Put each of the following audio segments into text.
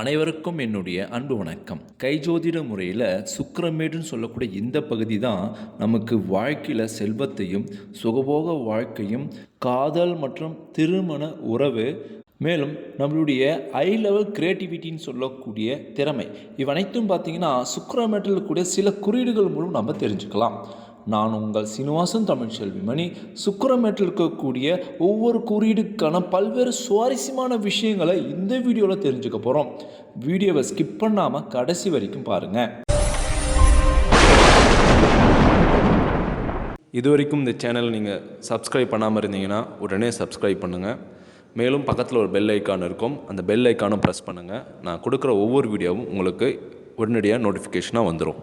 அனைவருக்கும் என்னுடைய அன்பு வணக்கம். கைஜோதிட முறையில் சுக்கரமேடுன்னு சொல்லக்கூடிய இந்த பகுதி தான் நமக்கு வாழ்க்கையில் செல்வத்தையும் சுகபோக வாழ்க்கையும் காதல் மற்றும் திருமண உறவு மேலும் நம்மளுடைய ஐ லெவல் கிரியேட்டிவிட்டின்னு சொல்லக்கூடிய திறமை. இவனைத்தும் பார்த்தீங்கன்னா சுக்கரமேட்டில் கூட சில குறியீடுகள் மூலம் நம்ம தெரிஞ்சுக்கலாம். நான் உங்கள் சீனிவாசன் தமிழ்ச்செல்வி மணி சுக்கரமேட்டில் இருக்கக்கூடிய ஒவ்வொரு குறியீடுக்கான பல்வேறு சுவாரஸ்யமான விஷயங்களை இந்த வீடியோவில் தெரிஞ்சுக்க போகிறோம் வீடியோவை ஸ்கிப் பண்ணாமல் கடைசி வரைக்கும் பாருங்கள் இது வரைக்கும் இந்த சேனலை நீங்கள் சப்ஸ்கிரைப் பண்ணாமல் இருந்தீங்கன்னா உடனே சப்ஸ்கிரைப் பண்ணுங்கள் மேலும் பக்கத்தில் ஒரு பெல் ஐக்கான் இருக்கும். அந்த பெல் ஐக்கானும் ப்ரெஸ் பண்ணுங்கள் நான் கொடுக்குற ஒவ்வொரு வீடியோவும் உங்களுக்கு உடனடியாக நோட்டிஃபிகேஷனாக வந்துடும்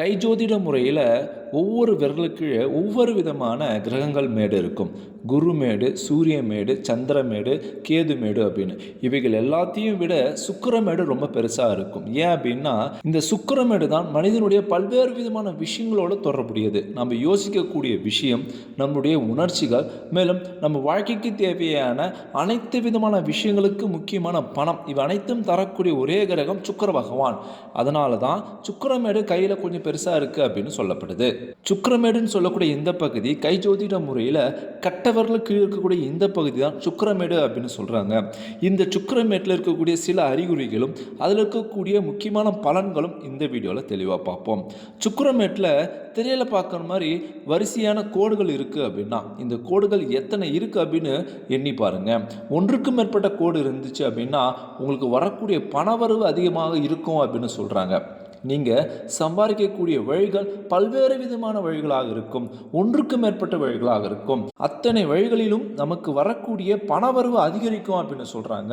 கைஜோதிட முறையில் ஒவ்வொரு விரலுக்கு ஒவ்வொரு விதமான கிரகங்கள் மேடு இருக்கும். குருமேடு சூரியமேடு சந்திரமேடு கேதுமேடு அப்படின்னு. இவைகள் எல்லாத்தையும் விட சுக்கரமேடு ரொம்ப பெருசாக இருக்கும். ஏன் அப்படின்னா இந்த சுக்கரமேடு தான் மனிதனுடைய பல்வேறு விதமான விஷயங்களோட தொடர்புடையது. நம்ம யோசிக்கக்கூடிய விஷயம் நம்முடைய உணர்ச்சிகள் மேலும் நம்ம வாழ்க்கைக்கு தேவையான அனைத்து விதமான விஷயங்களுக்கு முக்கியமான பணம். இவை அனைத்தும் தரக்கூடிய ஒரே கிரகம் சுக்கர பகவான். அதனால தான் சுக்கரமேடு கையில் கொஞ்சம் பெருசாக இருக்குது அப்படின்னு சொல்லப்படுது. சுக்கரமேடுன்னு சொல்லக்கூடிய இந்த பகுதி கை ஜோதிட முறையில் கட்டவரில் கீழே இருக்கக்கூடிய இந்த பகுதி தான் சுக்கரமேடு அப்படின்னு சொல்கிறாங்க இந்த சுக்கரமேட்டில் இருக்கக்கூடிய சில அறிகுறிகளும் அதில் இருக்கக்கூடிய முக்கியமான பலன்களும் இந்த வீடியோவில் தெளிவாக பார்ப்போம். சுக்கரமேட்டில் திரையில் பார்க்குற மாதிரி வரிசையான கோடுகள் இருக்குது அப்படின்னா இந்த கோடுகள் எத்தனை இருக்குது அப்படின்னு எண்ணி பாருங்கள் ஒன்றுக்கும் மேற்பட்ட கோடு இருந்துச்சு அப்படின்னா உங்களுக்கு வரக்கூடிய பணவரவு அதிகமாக இருக்கும் அப்படின்னு சொல்கிறாங்க நீங்கள் சம்பாதிக்கக்கூடிய வழிகள் பல்வேறு விதமான வழிகளாக இருக்கும். ஒன்றுக்கு மேற்பட்ட வழிகளாக இருக்கும். அத்தனை வழிகளிலும் நமக்கு வரக்கூடிய பணவரவு அதிகரிக்கும் அப்படின்னு சொல்கிறாங்க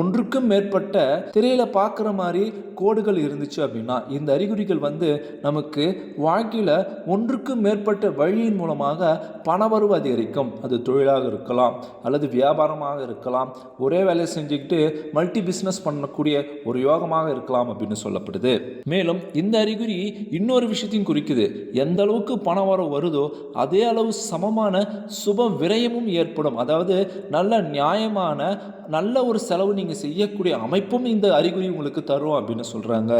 ஒன்றுக்கும் மேற்பட்ட திரையில் பார்க்குற மாதிரி கோடுகள் இருந்துச்சு அப்படின்னா இந்த அறிகுறிகள் வந்து நமக்கு வாழ்க்கையில் ஒன்றுக்கும் மேற்பட்ட வழியின் மூலமாக பணவரவு அதிகரிக்கும். அது தொழிலாக இருக்கலாம் அல்லது வியாபாரமாக இருக்கலாம். ஒரே வேலையை செஞ்சுக்கிட்டு மல்டி பிஸ்னஸ் பண்ணக்கூடிய ஒரு யோகமாக இருக்கலாம் அப்படின்னு சொல்லப்படுது. மேலும் இந்த அறிகுறி இன்னொரு விஷயத்தையும் குறிக்குது. எந்த அளவுக்கு பணம் வர வருதோ அதே அளவு சமமான சுப விரயமும் ஏற்படும். அதாவது நல்ல நியாயமான நல்ல ஒரு செலவு நீங்கள் செய்யக்கூடிய அமைப்பும் இந்த அறிகுறி உங்களுக்கு தரும் அப்படின்னு சொல்கிறாங்க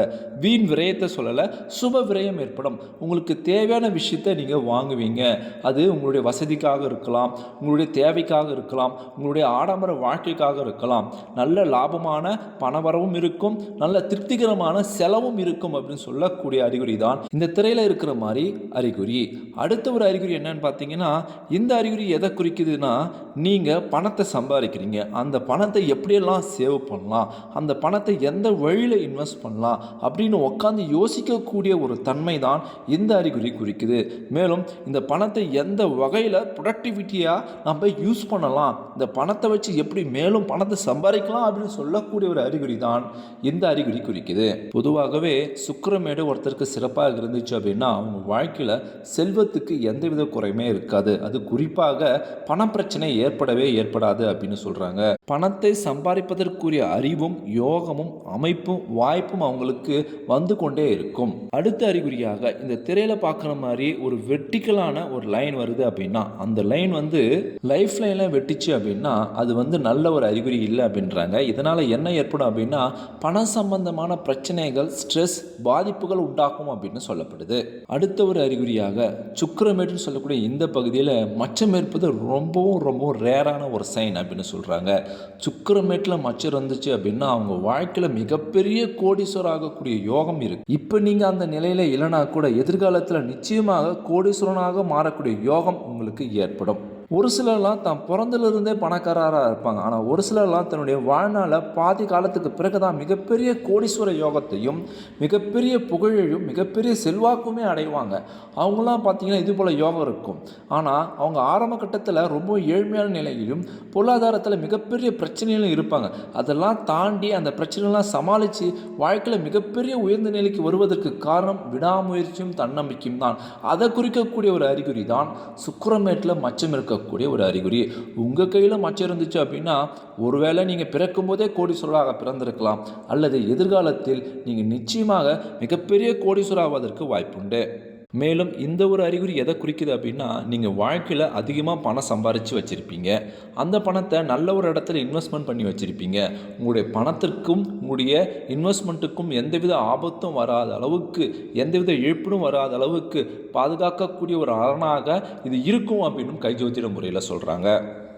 வீண் விரயத்தை சொல்லலை சுப விரயம் ஏற்படும். உங்களுக்கு தேவையான விஷயத்தை நீங்கள் வாங்குவீங்க. அது உங்களுடைய வசதிக்காக இருக்கலாம் உங்களுடைய தேவைக்காக இருக்கலாம் உங்களுடைய ஆடம்பர வாழ்க்கைக்காக இருக்கலாம். நல்ல லாபமான பணவரவும் இருக்கும் நல்ல திருப்திகரமான செலவும் இருக்கும். அப்படின்னு சொல்லக்கூடிய அறிகுறி தான் இந்த திரையில் இருக்கிற மாதிரி அறிகுறி. அடுத்த ஒரு அறிகுறி என்னன்னு பார்த்தீங்கன்னா இந்த அறிகுறி எதை குறிக்குதுன்னா நீங்கள் பணத்தை சம்பாதிக்கிறீங்க. அந்த பணத்தை எப்படியெல்லாம் சேவ் பண்ணலாம்? அந்த பணத்தை எந்த வழியில் இன்வெஸ்ட் பண்ணலாம்? அப்படின்னு உட்காந்து யோசிக்கக்கூடிய ஒரு தன்மை தான் இந்த அறிகுறி குறிக்குது. மேலும் இந்த பணத்தை எந்த வகையில் ப்ரொடக்டிவிட்டியாக நம்ம யூஸ் பண்ணலாம்? இந்த பணத்தை வச்சு எப்படி மேலும் பணத்தை சம்பாதிக்கலாம் அப்படின்னு சொல்லக்கூடிய ஒரு அறிகுறி தான் இந்த அறிகுறி குறிக்குது. பொதுவாகவே சுக்கரமேடு ஒருத்தருக்கு சிறப்பாக இருந்துச்சு அப்படின்னா அவங்க வாழ்க்கையில் செல்வத்துக்கு எந்தவித குறையுமே இருக்காது. அது குறிப்பாக பணப்பிரச்சனை ஏற்படவே ஏற்படாது அப்படின்னு சொல்கிறாங்க பணத்தை சம்பாதிப்பதற்குரிய அறிவும் யோகமும் அமைப்பும் வாய்ப்பும் அவங்களுக்கு வந்து கொண்டே இருக்கும். அடுத்த அறிகுறியாக இந்த திரையில் பார்க்குற மாதிரி ஒரு வெர்டிக்கலான ஒரு லைன் வருது அப்படின்னா அந்த லைன் வந்து லைஃப் லைனில் வெட்டிச்சு அப்படின்னா அது வந்து நல்ல ஒரு அறிகுறி இல்லை அப்படின்றாங்க. இதனால் என்ன ஏற்படும் அப்படின்னா பண சம்பந்தமான பிரச்சனைகள் ஸ்ட்ரெஸ் பாதிப்புகள் உண்டாக்கும் அப்படின்னு சொல்லப்படுது. அடுத்த ஒரு அறிகுறியாக சுக்கரமேட்டுன்னு சொல்லக்கூடிய இந்த பகுதியில் மச்சம் இருப்பது ரொம்பவும் ரொம்பவும் ரேரான ஒரு சைன் அப்படின்னு சொல்கிறாங்க சுக்கரமேட்டில் மச்சம் இருந்துச்சு அப்படின்னா அவங்க வாழ்க்கையில் மிகப்பெரிய கோடீஸ்வரர் ஆகக்கூடிய யோகம் இருக்கு. இப்போ நீங்கள் அந்த நிலையில் இல்லைனா கூட எதிர்காலத்தில் நிச்சயமாக கோடீஸ்வரனாக மாறக்கூடிய யோகம் உங்களுக்கு ஏற்படும். ஒரு சிலர்லாம் தான் பிறந்திலிருந்தே பணக்காரராக இருப்பாங்க. ஆனால் ஒரு சிலர்லாம் தன்னுடைய வாழ்நாளில் பாதி காலத்துக்கு பிறகு தான் மிகப்பெரிய கோடீஸ்வர யோகத்தையும் மிகப்பெரிய புகழையும் மிகப்பெரிய செல்வாக்குமே அடைவாங்க. அவங்களாம் பார்த்திங்கன்னா இது போல் யோகம் இருக்கும். ஆனால் அவங்க ஆரம்ப கட்டத்தில் ரொம்ப ஏழ்மையான நிலையிலும் பொருளாதாரத்தில் மிகப்பெரிய பிரச்சனைகளும் இருப்பாங்க. அதெல்லாம் தாண்டி அந்த பிரச்சனைலாம் சமாளித்து வாழ்க்கையில் மிகப்பெரிய உயர்ந்த நிலைக்கு வருவதற்கு காரணம் விடாமுயற்சியும் தன்னம்பிக்கையும் தான். அதை குறிக்கக்கூடிய ஒரு அறிகுறி தான் சுக்கரமேட்டில் மச்சம் இருக்க இருக்கக்கூடிய ஒரு அறிகுறி. உங்கள் கையில் மச்சம் இருந்துச்சு அப்படின்னா ஒருவேளை நீங்கள் பிறக்கும் போதே கோடீஸ்வரராக பிறந்திருக்கலாம். அல்லது எதிர்காலத்தில் நீங்கள் நிச்சயமாக மிகப்பெரிய கோடீஸ்வராவதற்கு வாய்ப்புண்டு. மேலும் இந்த ஒரு அறிகுறி எதை குறிக்குது அப்படின்னா நீங்கள் வாழ்க்கையில் அதிகமாக பணம் சம்பாரித்து வச்சுருப்பீங்க. அந்த பணத்தை நல்ல ஒரு இடத்துல இன்வெஸ்ட்மெண்ட் பண்ணி வச்சுருப்பீங்க. உங்களுடைய பணத்திற்கும் உங்களுடைய இன்வெஸ்ட்மெண்ட்டுக்கும் எந்தவித ஆபத்தும் வராத அளவுக்கு எந்தவித இழப்பிடும் வராத அளவுக்கு பாதுகாக்கக்கூடிய ஒரு அரணாக இது இருக்கும் அப்படின்னு கைஜோதிட முறையில் சொல்கிறாங்க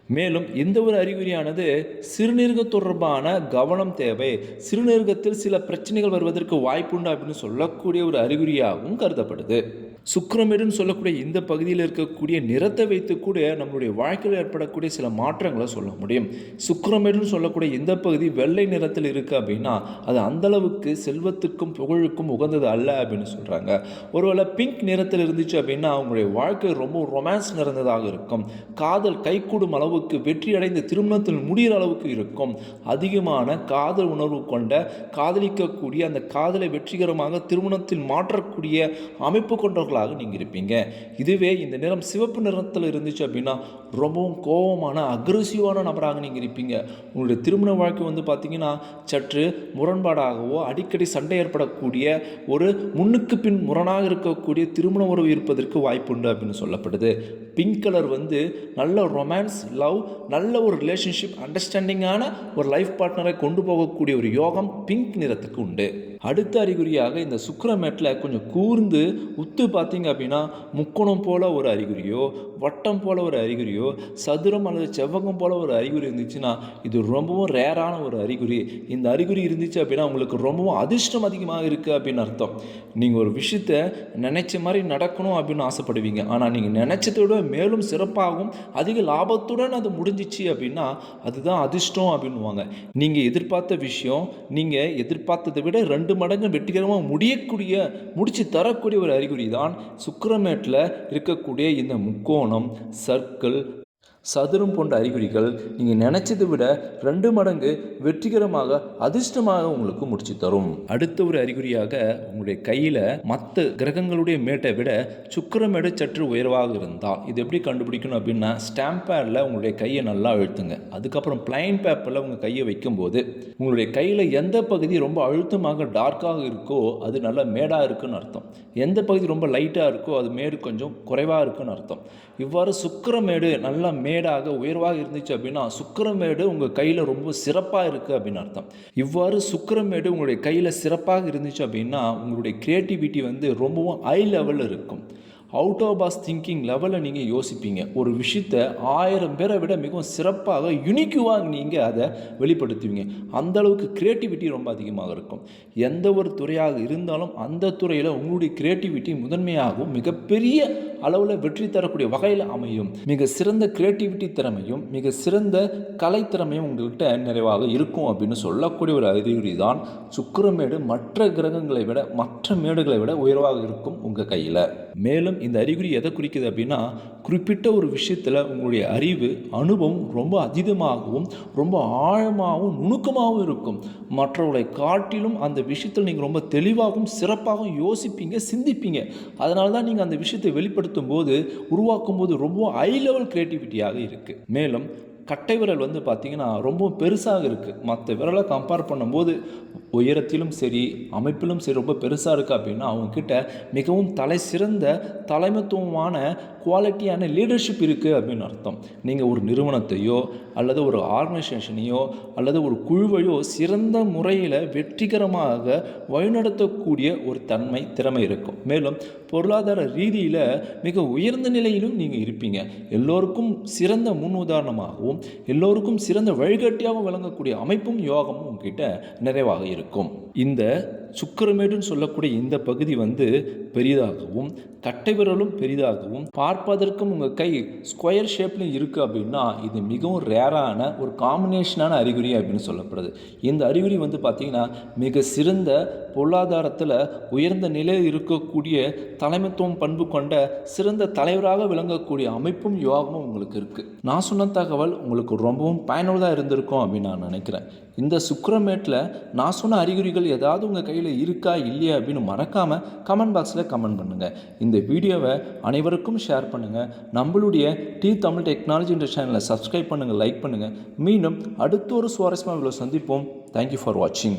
மேலும் இந்த ஒரு அறிகுறியானது சிறுநீரக தொடர்பான கவனம் தேவை. சிறுநீரகத்தில் சில பிரச்சனைகள் வருவதற்கு வாய்ப்புண்டு அப்படின்னு சொல்லக்கூடிய ஒரு அறிகுறியாகவும் கருதப்படுது. சுக்கிரமேடுன்னு சொல்லக்கூடிய இந்த பகுதியில் இருக்கக்கூடிய நிறத்தை வைத்து கூட நம்மளுடைய வாழ்க்கையில் ஏற்படக்கூடிய சில மாற்றங்களை சொல்ல முடியும். சுக்கிரமேடுன்னு சொல்லக்கூடிய இந்த பகுதி வெள்ளை நிறத்தில் இருக்குது அப்படின்னா அது அந்த அளவுக்கு செல்வத்துக்கும் புகழுக்கும் உகந்தது அல்ல அப்படின்னு சொல்கிறாங்க ஒருவேளை பிங்க் நிறத்தில் இருந்துச்சு அப்படின்னா அவங்களுடைய வாழ்க்கை ரொம்ப ரொமான்ஸ் நிறைந்ததாக இருக்கும். காதல் கைகூடும் அளவுக்கு வெற்றி அடைந்த திருமணத்தில் முடிகிற அளவுக்கு இருக்கும். அதிகமான காதல் உணர்வு கொண்ட காதலிக்கக்கூடிய அந்த காதலை வெற்றிகரமாக திருமணத்தில் மாற்றக்கூடிய அமைப்பு கொண்டவர்களாக நீங்கள் இருப்பீங்க. இதுவே இந்த நிறம் சிவப்பு நிறத்தில் இருந்துச்சு அப்படின்னா ரொம்பவும் கோபமான அக்ரெசிவான நபராக நீங்கள் இருப்பீங்க. உங்களுடைய திருமண வாழ்க்கை வந்து பார்த்தீங்கன்னா சற்று முரண்பாடாகவோ அடிக்கடி சண்டை ஏற்படக்கூடிய ஒரு முன்னுக்கு பின் முரணாக இருக்கக்கூடிய திருமண உறவு இருப்பதற்கு வாய்ப்புண்டு அப்படின்னு சொல்லப்படுது. பிங்க் கலர் வந்து நல்ல ரொமான்ஸ் லவ் நல்ல ஒரு ரிலேஷன்ஷிப் அண்டர்ஸ்டாண்டிங்கான ஒரு லைஃப் பார்ட்னரை கொண்டு போகக்கூடிய ஒரு யோகம் பிங்க் நிறத்துக்கு உண்டு. அடுத்த அறிகுறியாக இந்த சுக்கரமேட்டில் கொஞ்சம் கூர்ந்து உத்து பார்த்தீங்க அப்படின்னா முக்கோணம் போல் ஒரு அறிகுறியோ வட்டம் போல் ஒரு அறிகுறியோ சதுரம் அல்லது செவ்வகம் போல் ஒரு அறிகுறி இருந்துச்சுன்னா இது ரொம்பவும் ரேரான ஒரு அறிகுறி. இந்த அறிகுறி இருந்துச்சு அப்படின்னா உங்களுக்கு ரொம்பவும் அதிர்ஷ்டம் அதிகமாக இருக்குது அப்படின்னு அர்த்தம். நீங்கள் ஒரு விஷயத்த நினச்ச மாதிரி நடக்கணும் அப்படின்னு ஆசைப்படுவீங்க. ஆனால் நீங்கள் நினச்சதோட விட மேலும் சிறப்பாகவும் அதிக லாபத்துடன் அது முடிஞ்சிச்சு அப்படின்னா அதுதான் அதிர்ஷ்டம் அப்படின்னுவாங்க. நீங்கள் எதிர்பார்த்த விஷயம் நீங்கள் எதிர்பார்த்ததை விட ரெண்டு மடங்கு வெற்றிகரமாக முடியக்கூடிய முடிச்சு தரக்கூடிய ஒரு அறிகுறி தான் சுக்கரமேட்டில் இருக்கக்கூடிய இந்த முக்கோணம் சர்க்கிள் சதுரம் போன்ற அறிகுறிகள் நீங்கள் நினச்சதை விட ரெண்டு மடங்கு வெற்றிகரமாக அதிர்ஷ்டமாக உங்களுக்கு முடிச்சு தரும். அடுத்த ஒரு அறிகுறியாக உங்களுடைய கையில் மற்ற கிரகங்களுடைய மேட்டை விட சுக்கிரமேடு சற்று உயர்வாக இருந்தால் இது எப்படி கண்டுபிடிக்கணும் அப்படின்னா ஸ்டாம்ப் பேடில் உங்களுடைய கையை நல்லா அழுத்துங்க. அதுக்கப்புறம் பிளைன் பேப்பரில் உங்கள் கையை வைக்கும்போது உங்களுடைய கையில் எந்த பகுதி ரொம்ப அழுத்தமாக டார்க்காக இருக்கோ அது நல்ல மேடாக இருக்குன்னு அர்த்தம். எந்த பகுதி ரொம்ப லைட்டாக இருக்கோ அது மேடு கொஞ்சம் குறைவாக இருக்குன்னு அர்த்தம். இவ்வாறு சுக்கிரமேடு நல்லா மேடாக உயர்வாக இருந்துச்சு அப்படின்னா சுக்கரமேடு உங்கள் கையில் ரொம்ப சிறப்பாக இருக்குது அப்படின்னு அர்த்தம். இவ்வாறு சுக்கரமேடு உங்களுடைய கையில் சிறப்பாக இருந்துச்சு அப்படின்னா உங்களுடைய க்ரியேட்டிவிட்டி வந்து ரொம்பவும் ஹை லெவலில் இருக்கும். அவுட் ஆஃப் பாஸ் திங்கிங் லெவலில் நீங்கள் யோசிப்பீங்க. ஒரு விஷயத்தை ஆயிரம் பேரை விட மிகவும் சிறப்பாக யுனிக்குவாக நீங்கள் அதை வெளிப்படுத்துவீங்க. அந்த அளவுக்கு க்ரியேட்டிவிட்டி ரொம்ப அதிகமாக இருக்கும். எந்த ஒரு துறையாக இருந்தாலும் அந்த துறையில் உங்களுடைய க்ரியேட்டிவிட்டி முதன்மையாகவும் மிகப்பெரிய அளவில் வெற்றி தரக்கூடிய வகையில் அமையும். மிக சிறந்த க்ரியேட்டிவிட்டி திறமையும் மிக சிறந்த கலை திறமையும் உங்கள்கிட்ட நிறைவாக இருக்கும் அப்படின்னு சொல்லக்கூடிய ஒரு அறிகுறி தான் சுக்கரமேடு. மற்ற கிரகங்களை விட மற்ற மேடுகளை விட உயர்வாக இருக்கும் உங்கள் கையில். மேலும் இந்த அறிகுறி எதை குறிக்குது அப்படின்னா குறிப்பிட்ட ஒரு விஷயத்தில் உங்களுடைய அறிவு அனுபவம் ரொம்ப அதீதமாகவும் ரொம்ப ஆழமாகவும் நுணுக்கமாகவும் இருக்கும். மற்றவர்களை காட்டிலும் அந்த விஷயத்தில் நீங்கள் ரொம்ப தெளிவாகவும் சிறப்பாகவும் யோசிப்பீங்க சிந்திப்பீங்க. அதனால தான் நீங்கள் அந்த விஷயத்தை வெளிப்படுத்தும் போது உருவாக்கும் போது ரொம்ப ஹை லெவல் க்ரியேட்டிவிட்டியாக இருக்குது மேலும் கட்டை விரல் வந்து பார்த்திங்கன்னா ரொம்ப பெருசாக இருக்குது மற்ற விரலை கம்பேர் பண்ணும்போது உயரத்திலும் சரி அமைப்பிலும் சரி ரொம்ப பெருசாக இருக்குது அப்படின்னா அவங்கக்கிட்ட மிகவும் தலை சிறந்த தலைமைத்துவமான குவாலிட்டியான லீடர்ஷிப் இருக்குது அப்படின்னு அர்த்தம். நீங்கள் ஒரு நிறுவனத்தையோ அல்லது ஒரு ஆர்கனைசேஷனையோ அல்லது ஒரு குழுவையோ சிறந்த முறையில் வெற்றிகரமாக வழிநடத்தக்கூடிய ஒரு தன்மை திறமை இருக்கும். மேலும் பொருளாதார ரீதியில் மிக உயர்ந்த நிலையிலும் நீங்கள் இருப்பீங்க. எல்லோருக்கும் சிறந்த முன் உதாரணமாகவும் எல்லோருக்கும் சிறந்த வழிகாட்டியாகவும் விளங்கக்கூடிய அமைப்பும் யோகமும் உங்ககிட்ட நிறைவாக இருக்கும். இந்த சுக்கரமேடுன்னு சொல்லக்கூடிய இந்த பகுதி வந்து பெரிதாகவும் கட்டை விரலும் பெரிதாகவும் பார்ப்பதற்கும் உங்கள் கை ஸ்கொயர் ஷேப்லையும் இருக்குது அப்படின்னா இது மிகவும் ரேரான ஒரு காம்பினேஷனான அறிகுறி அப்படின்னு சொல்லப்படுது. இந்த அறிகுறி வந்து பார்த்திங்கன்னா மிக சிறந்த பொருளாதாரத்தில் உயர்ந்த நிலையில் இருக்கக்கூடிய தலைமைத்துவம் பண்பு கொண்ட சிறந்த தலைவராக விளங்கக்கூடிய அமைப்பும் யோகமும் உங்களுக்கு இருக்குது நான் சொன்ன தகவல் உங்களுக்கு ரொம்பவும் பயனுள்ளதாக இருந்திருக்கும் அப்படின்னு நான் நினைக்கிறேன். இந்த சுக்கரமேட்டில் நான் சொன்ன அறிகுறிகள் ஏதாவது உங்கள் கையில் இருக்கா இல்லையா அப்படின்னு மறக்காமல் கமெண்ட் பாக்ஸில் கமெண்ட் பண்ணுங்கள் இந்த வீடியோவை அனைவருக்கும் ஷேர் பண்ணுங்கள் நம்மளுடைய டி தமிழ் டெக்னாலஜி என்ற சேனலை சப்ஸ்கிரைப் பண்ணுங்கள் லைக் பண்ணுங்கள் மீண்டும் அடுத்த ஒரு சுவாரஸ்யமாக இவ்வளோ சந்திப்போம். தேங்க்யூ ஃபார் வாட்சிங்